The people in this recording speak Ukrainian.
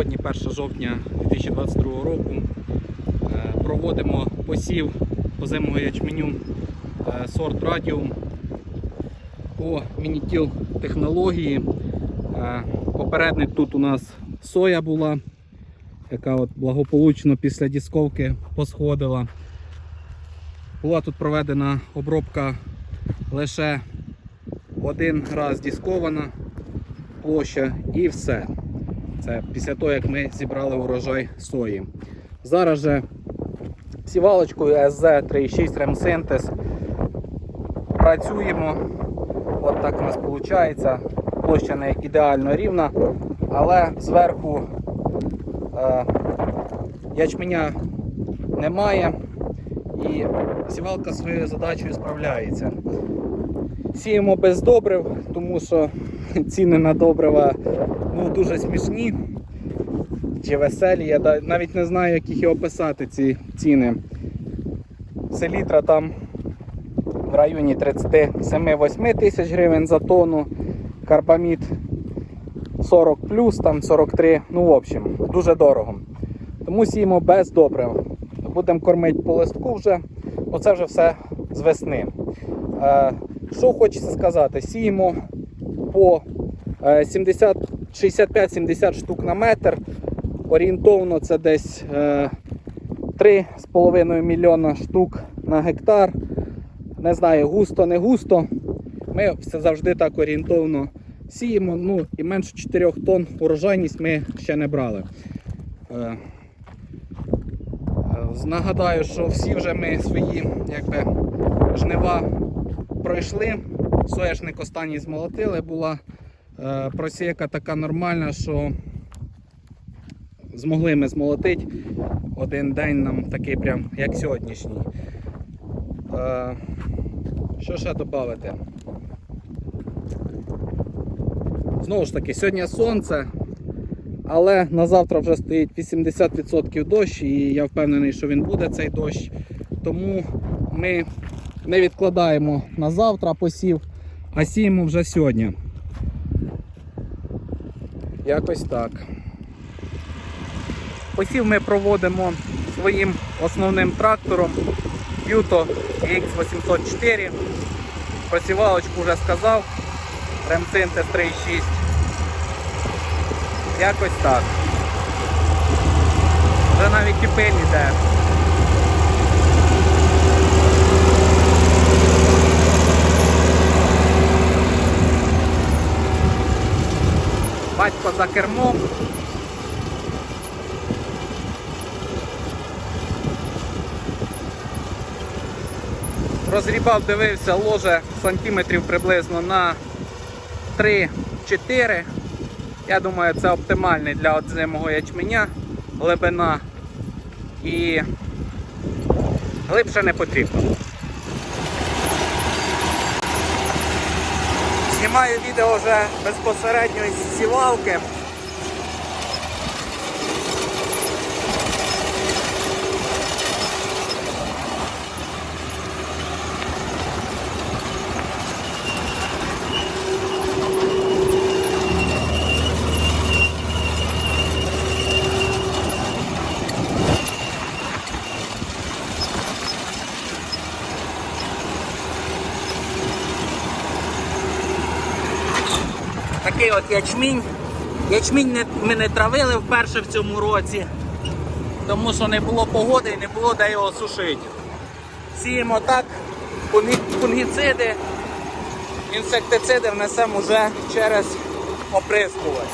Сьогодні 1 жовтня 2022 року. Е, Проводимо посів озимого ячменю е, сорт Радіум по мінітіл технології. Е, Попередник тут у нас соя була, яка от благополучно після дісковки посходила. Була тут проведена обробка лише один раз діскована площа і все. Це після того, як ми зібрали урожай сої. Зараз же сівалочкою SZ36 Ремсинтез працюємо. От так у нас виходить. Площа не ідеально рівна, але зверху е, ячменя немає і сівалка своєю задачею справляється. Сіємо без добрив, тому що ціни на добрива ну, дуже смішні чи веселі. Я навіть не знаю, як їх описати, ці ціни. Селітра там в районі 37-8 тисяч гривень за тонну, карбамід 40 плюс, там 43, ну в общем, дуже дорого. Тому сіємо без добрив. Будемо кормити по листку вже. Оце вже все з весни. Е, Що хочеться сказати, сіємо по е, 70 65-70 штук на метр. Орієнтовно це десь е, 3,5 мільйона штук на гектар. Не знаю, густо, не густо. Ми все завжди так орієнтовно сіємо. Ну і менше 4 тонн урожайність ми ще не брали. Е, е, Нагадаю, що всі вже ми свої якби, жнива пройшли. Соняшник останній змолотили, була е, просіяка така нормальна, що змогли ми змолотити один день нам такий прям як сьогоднішній. Е, що ще додати? Знову ж таки, сьогодні сонце, але на завтра вже стоїть 80% дощ, і я впевнений, що він буде цей дощ. Тому ми не відкладаємо на завтра посів, а сіємо вже сьогодні. Якось так. Посів ми проводимо своїм основним трактором Юто X804. Просівалочку вже сказав. Ремсинтез 3.6. Якось так. Вже навіть і пиль іде. За кермом. Розрібав, дивився, ложе сантиметрів приблизно на 3-4. Я думаю, це оптимальний для озимого ячменя глибина і глибше не потрібно. Знімаю відео вже безпосередньо із сівалки. Такий от ячмінь. Ячмінь ми не травили вперше в цьому році, тому що не було погоди і не було де його сушити. Сіємо так, фунгі- фунгіциди, інсектициди внесемо вже через оприскувач.